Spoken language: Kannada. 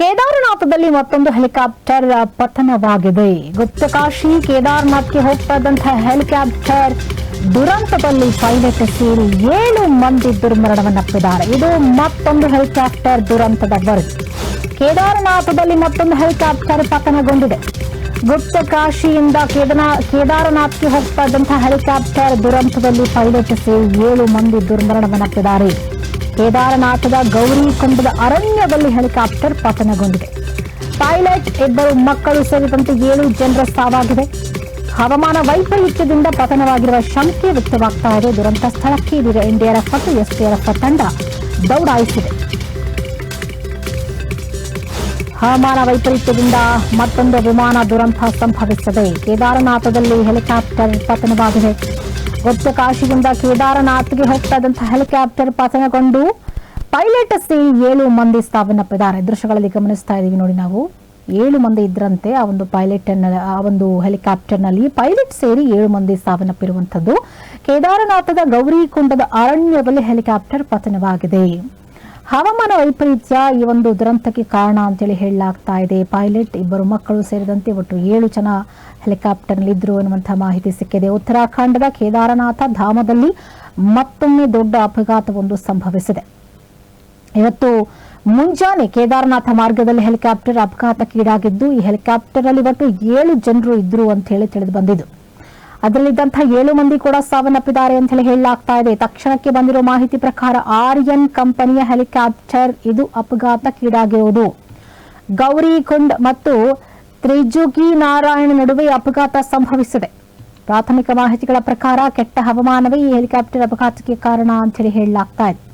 ಕೇದಾರನಾಥದಲ್ಲಿ ಮತ್ತೊಂದು ಹೆಲಿಕಾಪ್ಟರ್ ಪತನವಾಗಿದೆ. ಗುಪ್ತಕಾಶಿ ಕೇದಾರ್ನಾಥ್ಗೆ ಹೋಗ್ತಾ ಇದ್ದಂತಹ ಹೆಲಿಕಾಪ್ಟರ್ ದುರಂತದಲ್ಲಿ ಪೈಲಟ್ ಸೇರಿ ಏಳು ಮಂದಿ ದುರ್ಮರಣವನ್ನಪ್ಪಿದ್ದಾರೆ ಇದು ಮತ್ತೊಂದು ಹೆಲಿಕಾಪ್ಟರ್ ದುರಂತದ ವರದಿ. ಕೇದಾರನಾಥದಲ್ಲಿ ಮತ್ತೊಂದು ಹೆಲಿಕಾಪ್ಟರ್ ಪತನಗೊಂಡಿದೆ. ಗುಪ್ತಕಾಶಿಯಿಂದ ಕೇದನಾ, ಕೇದಾರನಾಥ್ಗೆ ಹೋಗ್ತಾ ಇದ್ದಂತಹ ಹೆಲಿಕಾಪ್ಟರ್ ದುರಂತದಲ್ಲಿ ಪೈಲಟ್ ಸೇರಿ ಏಳು ಮಂದಿ ದುರ್ಮರಣವನ್ನಪ್ಪಿದ್ದಾರೆ ಕೇದಾರನಾಥದ ಗೌರಿ ಕುಂಭದ ಅರಣ್ಯದಲ್ಲಿ ಹೆಲಿಕಾಪ್ಟರ್ ಪತನಗೊಂಡಿದೆ. ಪೈಲಟ್ ಇಬ್ಬರು ಮಕ್ಕಳು ಸೇರಿದಂತೆ ಏಳು ಜನರ ಸಾವಾಗಿದೆ. ಹವಾಮಾನ ವೈಪರೀತ್ಯದಿಂದ ಪತನವಾಗಿರುವ ಶಂಕೆ ವ್ಯಕ್ತವಾಗ್ತಾ ಇದೆ. ದುರಂತ ಸ್ಥಳಕ್ಕೆ ಇದೀಗ ಎನ್ಡಿಆರ್ಎಫ್ ಮತ್ತು ಎಸ್ಡಿಆರ್ಎಫ್ ತಂಡ ದೌಡಾಯಿಸಿದೆ. ಹವಾಮಾನ ವೈಪರೀತ್ಯದಿಂದ ಮತ್ತೊಂದು ವಿಮಾನ ದುರಂತ ಸಂಭವಿಸಿದೆ. ಕೇದಾರನಾಥದಲ್ಲಿ ಹೆಲಿಕಾಪ್ಟರ್ ಪತನವಾಗಿದೆ. ಗುಪ್ತಕಾಶಿಯಿಂದ ಕೇದಾರನಾಥ್ಗೆ ಹೋಗ್ತಾ ಇದ್ದಂತಹ ಹೆಲಿಕಾಪ್ಟರ್ ಪತನಗೊಂಡು ಪೈಲಟ್ ಸೇರಿ ಏಳು ಮಂದಿ ಸಾವನ್ನಪ್ಪಿದ್ದಾರೆ ದೃಶ್ಯಗಳಲ್ಲಿ ಗಮನಿಸ್ತಾ ಇದೀವಿ ನೋಡಿ ನಾವು. ಏಳು ಮಂದಿ ಇದ್ರಂತೆ ಆ ಒಂದು ಪೈಲಟ್ ಆ ಒಂದು ಹೆಲಿಕಾಪ್ಟರ್ನಲ್ಲಿ ಪೈಲಟ್ ಸೇರಿ ಏಳು ಮಂದಿ ಸಾವನ್ನಪ್ಪಿರುವಂತದ್ದು ಕೇದಾರನಾಥದ ಗೌರಿಕುಂಡದ ಅರಣ್ಯದಲ್ಲಿ ಹೆಲಿಕಾಪ್ಟರ್ ಪತನವಾಗಿದೆ. ಹವಾಮಾನ ವೈಪರೀತ್ಯ ಈ ಒಂದು ದುರಂತಕ್ಕೆ ಕಾರಣ ಅಂತೇಳಿ ಹೇಳಲಾಗ್ತಾ ಇದೆ. ಪೈಲಟ್ ಇಬ್ಬರು ಮಕ್ಕಳು ಸೇರಿದಂತೆ ಒಟ್ಟು ಏಳು ಜನ ಹೆಲಿಕಾಪ್ಟರ್ನಲ್ಲಿ ಇದ್ರು ಎನ್ನುವಂತಹ ಮಾಹಿತಿ ಸಿಕ್ಕಿದೆ. ಉತ್ತರಾಖಂಡದ ಕೇದಾರನಾಥ ಧಾಮದಲ್ಲಿ ಮತ್ತೊಮ್ಮೆ ದೊಡ್ಡ ಅಪಘಾತವೊಂದು ಸಂಭವಿಸಿದೆ. ಇವತ್ತು ಮುಂಜಾನೆ ಕೇದಾರನಾಥ ಮಾರ್ಗದಲ್ಲಿ ಹೆಲಿಕಾಪ್ಟರ್ ಅಪಘಾತಕ್ಕೀಡಾಗಿದ್ದು, ಈ ಹೆಲಿಕಾಪ್ಟರ್ ಅಲ್ಲಿ ಒಟ್ಟು ಏಳು ಜನರು ಇದ್ರು ಅಂತ ಹೇಳಿ ತಿಳಿದು ಬಂದಿದ್ದು. ಅದರಲ್ಲಿದ್ದಂತಹ ಏಳು ಮಂದಿ ಕೂಡ ಸಾವನ್ನಪ್ಪಿದ್ದಾರೆ ಅಂತ ಹೇಳಿ ಹೇಳಲಾಗ್ತಾ ಇದೆ. ತಕ್ಷಣಕ್ಕೆ ಬಂದಿರೋ ಮಾಹಿತಿ ಪ್ರಕಾರ ಆರ್ಯನ್ ಕಂಪನಿಯ ಹೆಲಿಕಾಪ್ಟರ್ ಇದು ಅಪಘಾತಕ್ಕೀಡಾಗಿರುವುದು. ಗೌರಿಕುಂಡ್ ಮತ್ತು ತ್ರಿಜುಗಿ ನಾರಾಯಣ ನಡುವೆ ಅಪಘಾತ ಸಂಭವಿಸಿದೆ. ಪ್ರಾಥಮಿಕ ಮಾಹಿತಿಗಳ ಪ್ರಕಾರ ಕೆಟ್ಟ ಹವಾಮಾನವೇ ಈ ಹೆಲಿಕಾಪ್ಟರ್ ಅಪಘಾತಕ್ಕೆ ಕಾರಣ ಅಂತ ಹೇಳಿ ಹೇಳಲಾಗ್ತಾ ಇದೆ.